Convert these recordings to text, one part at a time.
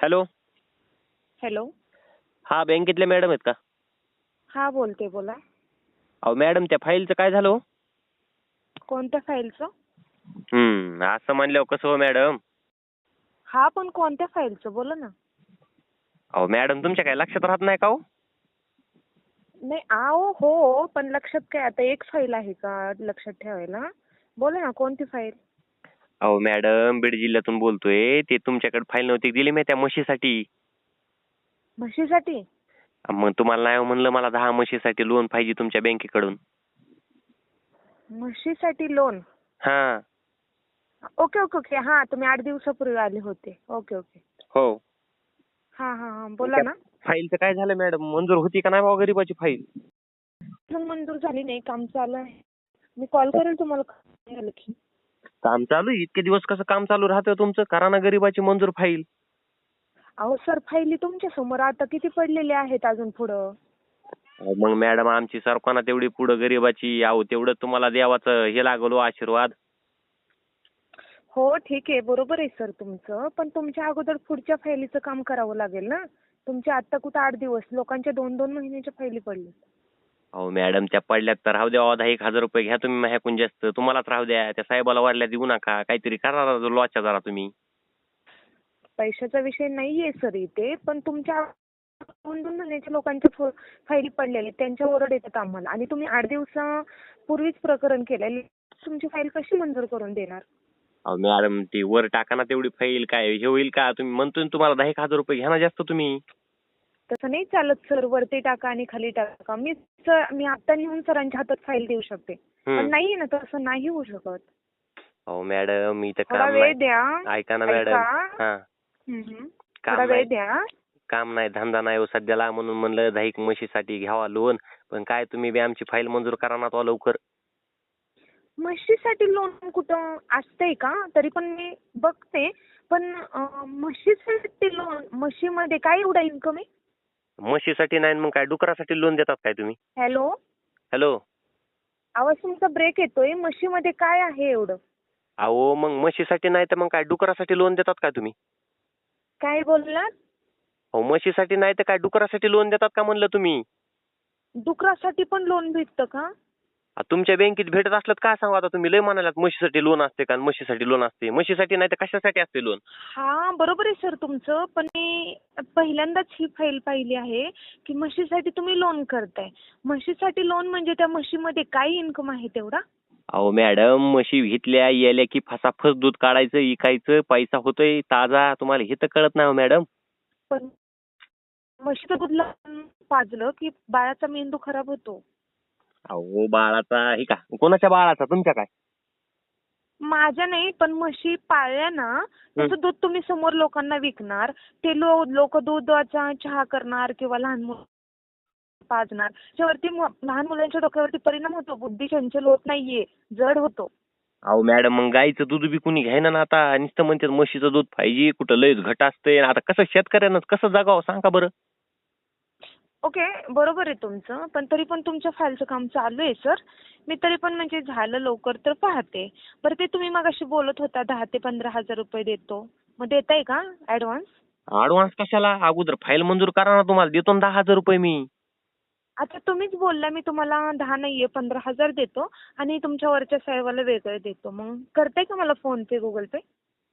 Hello. Hello. हा बँकेतल्या madam आहेत का? हा बोलते बोला. अहो मॅडम त्या फाईलचं काय झालं हो? कोणत्या फाईलचं? हम्म, असं म्हणल्यावर कसं हो मॅडम? हा पण कोणत्या फाईलचं? बोला ना. अहो मॅडम तुमच्या काय लक्षात राहत नाही का हो? नाही आहो हो पण लक्षात काय? आता एक फाईल आहे का लक्षात ठेवायला? बोला ना कोणती फाईल? अहो मॅडम बीड जिल्ह्यातून बोलतोय. ते तुमच्याकडे फाईल नव्हती दिली मी त्या म्हशीसाठी. म्हशीसाठी? मग तुम्हाला नाही म्हणलं मला दहा म्हशीसाठी लोन पाहिजे तुमच्या बँकेकडून. म्हशीसाठी लोन हा. Okay okay okay. हा तुम्ही आठ दिवसापूर्वी आले होते. Okay okay. हो. हा हा हा. बोला ना. फाईलचं काय झालं मॅडम मंजूर होती का नाही बाबा गरीबाची फाईल मंजूर झाली नाही काम चालू आहे. मी कॉल करेल तुम्हाला काम चालू आहे. इतके दिवस कसं काम चालू राहतं तुमचं? करा ना गरीबाची मंजूर फाईल. अहो सर फाईली तुमच्यासमोर आता किती पडलेले आहेत अजून पुढं? अहो, मग मॅडम आमची सरकारना तेवढी पुढं गरीबाची अहो तेवढं तुम्हाला देवाचं हे लागलो आशीर्वाद. हो ठीक आहे. बरोबर आहे सर तुमचं. पण तुमच्या अगोदर पुढच्या फायलीचं काम करावं लागेल ना? तुमचे आता कुठं आठ दिवस? लोकांच्या दोन दोन महिन्याच्या फायली पडल्या अहो मॅडम त्या पडल्यात तर राहू द्या दहा एक हजार रुपये घ्या तुम्ही माझ्याकडून जास्त. तुम्हालाच राहू द्या. त्या साहेबाला वाढल्या देऊ नका. काहीतरी करा लॉच्या जरा तुम्ही. पैशाचा विषय नाहीये सर इथे पण तुमच्या दोन दोन महिन्याच्या लोकांच्या फायली पडलेल्या त्यांच्या ओरड येतात आम्हाला. आणि तुम्ही आठ दिवसापूर्वीच प्रकरण केलेले तुमची फाईल कशी मंजूर करून देणार? अहो मॅडम ती वर टाका ना तेवढी फाईल. काय हे होईल का? तुम्ही म्हणतोय ना तुम्हाला दहा एक हजार रुपये घ्या ना जास्त तुम्ही. तसं नाही चालत सर. वरती टाका आणि खाली टाका. मी सर मी आता नेऊन सरांच्या हातात फाईल देऊ शकते. पण. नाहीये ना तसं नाही होऊ शकत. अहो मॅडम मी तर थोडा काम वेळ नाही. द्या. ऐका ना मॅडम ऐका. हा. हम्म. काम थोडा वेळ नाही. द्या. काम नाही धंदा नाही हो सध्याला म्हणून म्हणलं एक म्हशीसाठी घ्यावा लोन पण काय तुम्ही बी आमची फाईल मंजूर करा ना तो लवकर. म्हशीसाठी लोन कुठं असतंय का? तरी पण मी बघते. पण अं, म्हशीसाठी लोन म्हशीमध्ये काय एवढा इन्कम आहे? म्हशीसाठी नाही मग काय डुकरासाठी लोन देतात काय तुम्ही? हॅलो? हॅलो? आवाज तुमचा ब्रेक येतोय. म्हशीमध्ये काय आहे एवढं? अहो मग म्हशीसाठी नाही तर मग काय डुकरासाठी लोन देतात काय तुम्ही? काय बोललात? अहो म्हशीसाठी नाही तर काय डुकरासाठी लोन देतात का म्हणलं तुम्ही? डुकरासाठी पण लोन भेटतं का? तुमच्या बँकेत भेटत असलं तर काय सांगू? आता तुम्ही लय म्हणालात म्हशीसाठी लोन असते का म्हशीसाठी लोन असते? म्हशीसाठी नाही तर कशासाठी असते लोन हा बरोबर आहे सर तुमचं. पण मी पहिल्यांदाच ही फाईल पाहिली आहे की म्हशीसाठी तुम्ही लोन करताय. म्हशीसाठी लोन म्हणजे त्या म्हशीमध्ये काय इन्कम आहे तेवढा? अहो मॅडम म्हशी घेतल्या येल्या की फसाफस दूध काढायचं इकायचं पैसा होतोय ताजा. तुम्हाला हे तर कळत नाही हो मॅडम पण म्हशीचं दूध लहान पाजलं की बाळाचा मेंदू खराब होतो. अहो बाळाचा हे का? कोणाच्या बाळाचा? तुमच्या काय? माझ्या नाही पण म्हशी पाळल्या ना त्याचं दूध तुम्ही समोर लोकांना विकणार. ते लोक दुधाचा चहा करणार किंवा लहान मुलं पाजणार. त्यावरती मु- लहान मुलांच्या डोक्यावरती परिणाम होतो. बुद्धी चंचल होत नाहीये. जड होतो. अहो मॅडम मग गाईचं दूध बी कुणी घ्यायना ना आता. नुसतं म्हणतात म्हशीचं दूध पाहिजे. कुठं लयच घट असतंय. आता कसं शेतकऱ्यानं कसं जगावं? सांगा बरं. ओके बरोबर आहे तुमचं. पण तरी पण तुमच्या फाईलचं काम चालू आहे सर मी तरी पण म्हणजे झालं लवकर तर पाहते. बरं ते तुम्ही मगाशी बोलत होता दहा ते पंधरा हजार रुपये देतो. मग देताय का ऍडव्हान्स ऍडव्हान्स कशाला? अगोदर फाईल मंजूर करा ना तुम्हाला. देतो ना दहा हजार रुपये मी. आता तुम्हीच बोलला मी तुम्हाला दहा नाहीये पंधरा हजार देतो. आणि तुमच्या वरच्या साहेबाला वेगळं देतो. मग करताय का मला फोन पे गुगल पे?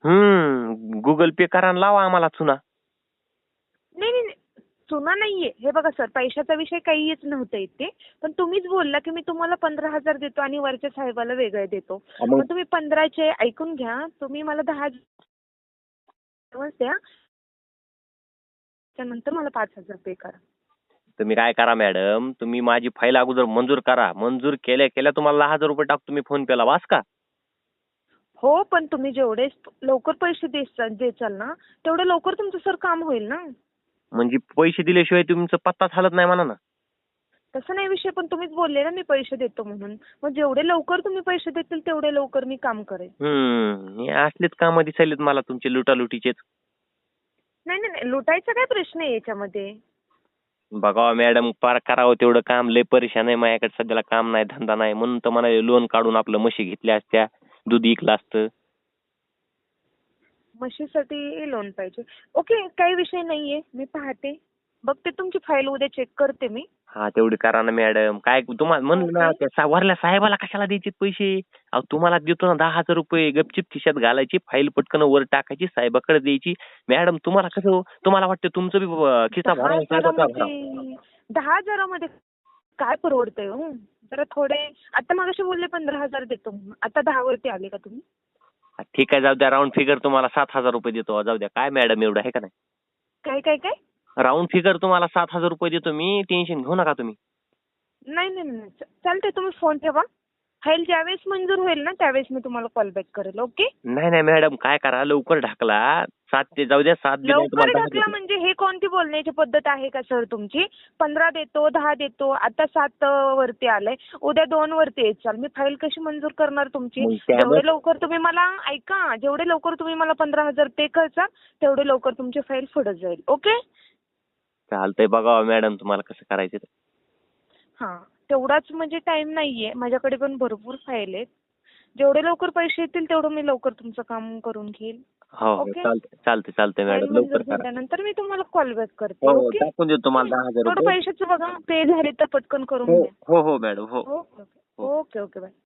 हम्म गुगल पे करा आणि लावा आम्हाला चुना. चुना नाहीये. हे बघा सर पैशाचा विषय काहीच नव्हता इथे. पण तुम्हीच बोलला की मी तुम्हाला पंधरा हजार देतो आणि वरच्या साहेबाला वेगळे देतो. मग? तुम्ही पंधराचे ऐकून घ्या. तुम्ही मला दहा द्या. त्यानंतर मला पाच हजार पे करा. तुम्ही काय करा मॅडम तुम्ही माझी फाईल अगोदर मंजूर करा. मंजूर केल्या केल्या तुम्हाला दहा हजार रुपये टाकतो मी फोन पेला वास का? हो पण तुम्ही जेवढे लवकर पैसे देसाल देचाल ना तेवढं लवकर तुमचं सर काम होईल ना? म्हणजे पैसे दिल्याशिवाय तुमचं पत्ताच हलत नाही म्हणा ना. तसं नाही विषय पण तुम्हीच बोलले ना मी पैसे देतो म्हणून. मग जेवढे लवकर तुम्ही पैसे देतील तेवढे लवकर मी काम करेन. हम्म हे असलेच कामं दिसायलेत मला तुमचे लुटालुटीचेच. नाही नाही नाही लुटायचा काय प्रश्न आहे याच्यामध्ये? बघा मॅडम पार करावं तेवढं काम लय परेशान आहे माझ्याकडे सध्याला काम नाही धंदा नाही. म्हणून तर मला लोन काढून आपलं म्हशी घेतल्या असत्या दूध इकलं असतं. म्हशीसाठी लोन पाहिजे. ओके काही विषय नाहीये. मी पाहते. बघते तुमची फाईल उद्या चेक करते मी. हा तेवढी करा ना मॅडम काय तुम्हाला म्हणलं ना. त्या सा- वरल्या साहेबाला कशाला द्यायचे पैसे? अहो तुम्हाला देतो ना दहा हजार रुपये गपचिप खिशात घालायची फाईल पटकन वर टाकायची साहेबाकडे द्यायची. मॅडम तुम्हाला कसं? तुम्हाला वाटतं तुमचं बी अं, खिसा दहा साहेबाचा हजारामध्ये दहा हजारामध्ये काय परवडतंय हो? जरा थोडे आता मागाशी बोलले पंधरा हजार देतो. म्हणून. आता दहा वरती आले का तुम्ही? ठीक आहे जाऊ द्या. राऊंड फिगर तुम्हाला सात हजार रुपये देतो. जाऊ द्या. काय मॅडम एवढं आहे का नाही? काय काय काय? राऊंड फिगर तुम्हाला सात हजार रुपये देतो मी. टेन्शन घेऊ नका तुम्ही. नाही नाही नाही चा- चालतंय तुम्ही फोन ठेवा. फाईल ज्यावेळेस मंजूर होईल ना त्यावेळेस मी तुम्हाला कॉल बॅक करेल ओके नाही नाही मॅडम काय करा लवकर ढाकला. सात ते जाऊ द्या सात बी नाही लवकर तुम्हाला दहा ढकला. म्हणजे हे कोणती बोलण्याची पद्धत आहे का सर तुमची? पंधरा देतो दहा देतो आता सात अं, वरती आलंय. उद्या दोन वरती येत चाल मी फाईल कशी मंजूर करणार तुमची? मग जेवढे लवकर तुम्ही मला ऐका जेवढे लवकर तुम्ही मला पंधरा हजार पे करसाल तेवढे लवकर तुमची फाईल पुढे जाईल ओके चालतंय बघा मॅडम तुम्हाला कसं करायचं ते. हा. तेवढाच म्हणजे टाइम नाहीये. माझ्याकडे पण भरपूर फाईल आहेत. जेवढे लवकर पैसे येतील तेवढं मी लवकर तुमचं काम करून घेईल. हो हो ओके. चालतंय चालतंय चालतंय फाईल मॅडम मंजूर लवकर करा. झाल्यानंतर मी तुम्हाला कॉल बॅक करते हो हो ओके टाकून देतो तुम्हाला दहा हजार थोडं रुपये. पैशाचं बघा पे झाले तर पटकन करून हो द्या हो हो मॅडम हो. Okay okay okay okay bye